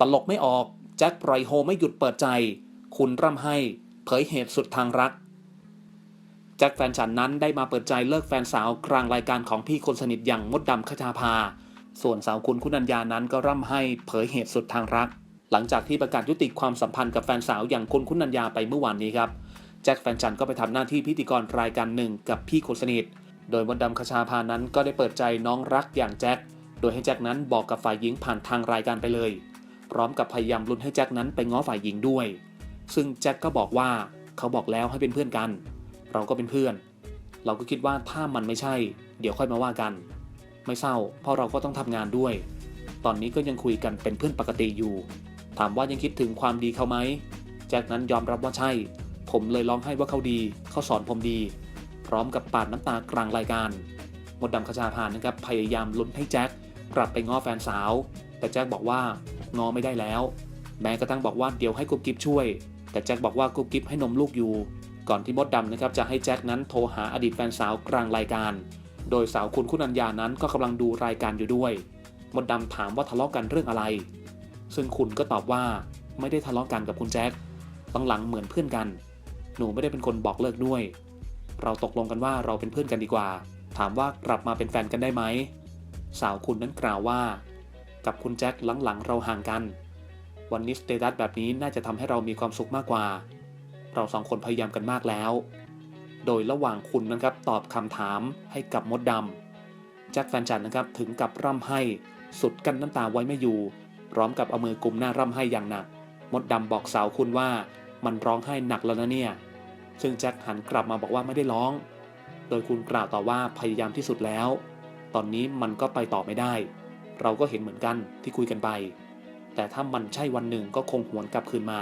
ตลกไม่ออก แจ็คปล่อยโฮไม่หยุดเปิดใจ คุณร่ำให้ เผยเหตุสุดทางรัก แจ็คแฟนฉันนั้นได้มาเปิดใจเลิกแฟนสาวกลางรายการของพี่คนสนิทอย่างมดดำคชาภา ส่วนสาวคุณคุณัญญานั้นก็ร่ำให้เผยเหตุสุดทางรัก หลังจากที่ประกาศยุติความสัมพันธ์กับแฟนสาวอย่างคุณคุณัญญาไปเมื่อวานนี้ครับแจ็คแฟนฉันก็ไปทำหน้าที่พิธีกรรายการหนึ่งกับพี่คนสนิท โดยมดดำคชาภานั้นก็ได้เปิดใจน้องรักอย่างแจ็ค โดยให้แจ็คนั้นบอกกับฝ่ายหญิงผ่านทางรายการไปเลย พร้อมกับพยายามลุ้นให้แจ็คนั้นไปง้อฝ่ายหญิงด้วย ซึ่งแจ็คก็บอกว่าเขาบอกแล้วให้เป็นเพื่อนกัน เราก็เป็นเพื่อน เราก็คิดว่าถ้ามันไม่ใช่ เดี๋ยวค่อยมาว่ากัน ไม่เศร้า เพราะเราก็ต้องทำงานด้วย ตอนนี้ก็ยังคุยกันเป็นเพื่อนปกติอยู่ ถามว่ายังคิดถึงความดีเขาไหมแจ็คนั้นยอมรับว่าใช่ ผมเลยร้องให้ว่าเขาดี เขาสอนผมดี พร้อมกับปาดน้ำตากลางรายการมดดำขชาพานนะครับพยายามลุ้นให้แจ็คกลับไปง้อแฟนสาว แต่แจ็คบอกว่า งอไม่ได้แล้ว แม้กระทั่งบอกว่าเดี๋ยวให้กุ๊บกิ๊บช่วย แต่แจ็คบอกว่ากุ๊บกิ๊บให้นมลูกอยู่ ก่อนที่มดดำนะครับจะให้แจ็คนั้นโทรหาอดีตแฟนสาวกลางรายการ โดยสาวคุณคุณัญญานั้นก็กำลังดูรายการอยู่ด้วย มดดำถามว่าทะเลาะกันเรื่องอะไร ซึ่งคุณก็ตอบว่าไม่ได้ทะเลาะกันกับคุณแจ็คหลังๆเหมือนเพื่อนกัน หนูไม่ได้เป็นคนบอกเลิกด้วย เราตกลงกันว่าเราเป็นเพื่อนกันดีกว่า ถามว่ากลับมาเป็นแฟนกันได้ไหม สาวคุณนั้นกล่าวว่า กับคุณแจ็คหลังๆ เราห่างกัน วันนี้สเตตัสแบบนี้น่าจะทำให้เรามีความสุขมากกว่า เราสองคนพยายามกันมากแล้ว โดยระหว่างคุณนะครับตอบคำถามให้กับมดดำแจ็คแฟนฉันนะครับถึงกับร่ำให้สุดกั้นน้ำตาไว้ไม่อยู่ พร้อมกับเอามือกุมหน้าร่ำให้อย่างหนัก มดดำบอกสาวคุณว่ามันร้องไห้หนักแล้วนะเนี่ย ซึ่งแจ็คหันกลับมาบอกว่าไม่ได้ร้อง โดยคุณกล่าวต่อว่าพยายามที่สุดแล้ว ตอนนี้มันก็ไปต่อไม่ได้ เราก็เห็นเหมือนกันที่คุยกันไป แต่ถ้ามันใช่วันหนึ่งก็คงหวนกลับคืนมา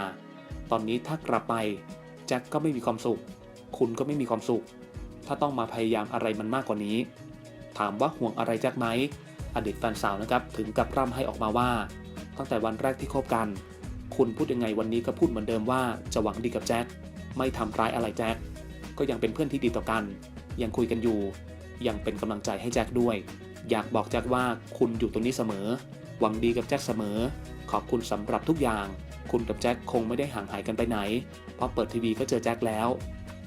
ตอนนี้ถ้ากลับไปแจ็คก็ไม่มีความสุข คุณก็ไม่มีความสุข ถ้าต้องมาพยายามอะไรมันมากกว่านี้ ถามว่าห่วงอะไรแจ็คไหม อดีตแฟนสาวนะครับถึงกับร่ำให้ออกมาว่า ตั้งแต่วันแรกที่คบกัน คุณพูดยังไงวันนี้ก็พูดเหมือนเดิมว่าจะหวังดีกับแจ็ค ไม่ทำร้ายอะไรแจ็ค ก็ยังเป็นเพื่อนที่ดีต่อกัน ยังคุยกันอยู่ ยังเป็นกำลังใจให้แจ็คด้วย อยากบอกแจ็คว่าคุณอยู่ตรงนี้เสมอ หวังดีกับแจ็คเสมอ ขอบคุณสำหรับทุกอย่าง คุณกับแจ็คคงไม่ได้ห่างหายกันไปไหน เพราะเปิดทีวีก็เจอแจ็คแล้ว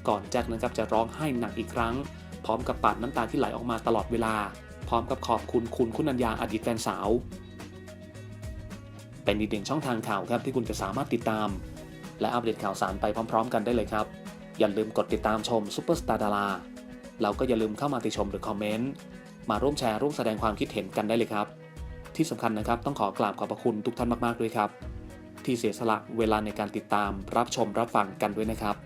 ก่อนแจ็คนะครับจะร้องไห้หนักอีกครั้ง พร้อมกับปาดน้ำตาที่ไหลออกมาตลอดเวลา พร้อมกับขอบคุณคุณคุณัญญาอดีตแฟนสาว เป็นอีกหนึ่งช่องทางข่าวครับที่คุณจะสามารถติดตาม และอัปเดตข่าวสารไปพร้อม ๆ กันได้เลยครับ อย่าลืมกดติดตามชมซุปเปอร์สตาร์ดาราแล้วก็อย่าลืมเข้ามาติชมหรือคอมเมนต์ มาร่วมแชร์ร่วมแสดงความคิดเห็นกันได้เลยครับ ที่สำคัญนะครับต้องขอกราบขอบพระคุณทุกท่านมากๆด้วยครับ ที่เสียสละเวลาในการติดตามรับชมรับฟังกันด้วยนะครับ